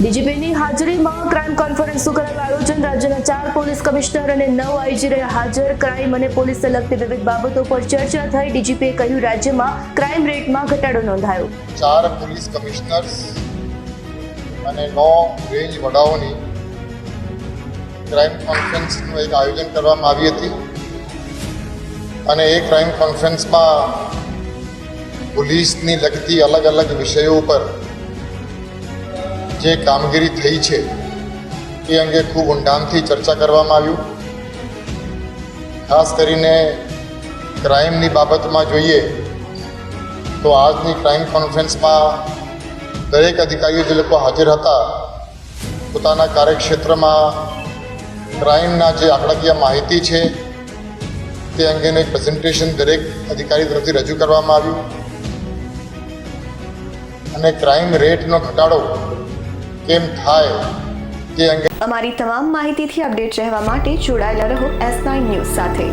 ડીજીપીની હાજરીમાં ક્રાઇમ કોન્ફરન્સનું કરાયું. આયોજન રાજ્યના ચાર પોલીસ કમિશનર અને નવ આઈજી રહ્યા હાજર ક્રાઇમ અને પોલીસને લગતી વિવિધ બાબતો પર ચર્ચા થઈ. ડીજીપીએ કહ્યું, રાજ્યમાં ક્રાઇમ રેટમાં ઘટાડો નોંધાયો. ચાર પોલીસ કમિશનર્સ અને નો રેન્જ વડાઓની ક્રાઇમ કોન્ફરન્સનું એક આયોજન કરવામાં આવી હતી. અને એ ક્રાઇમ કોન્ફરન્સમાં પોલીસની લગતી અલગ અલગ વિષયો ઉપર જે કામગીરી થઈ છે, એ અંગે ખૂબ ઊંડાણથી ચર્ચા કરવામાં આવ્યું ખાસ કરીને ક્રાઇમની બાબતમાં જોઈએ તો આજની ક્રાઇમ કોન્ફરન્સમાં દરેક અધિકારીઓ જે લોકો હાજર હતા, પોતાના કાર્યક્ષેત્રમાં ક્રાઇમના જે આંકડાકીય માહિતી છે, તે અંગેનું પ્રેઝન્ટેશન દરેક અધિકારી તરફથી રજૂ કરવામાં આવ્યું. અને ક્રાઇમ રેટનો ઘટાડો કેમ થાય તે અંગે અમારી તમામ માહિતીથી અપડેટ રહેવા માટે જોડાયેલા રહો એસ નાઇન ન્યૂઝ સાથે.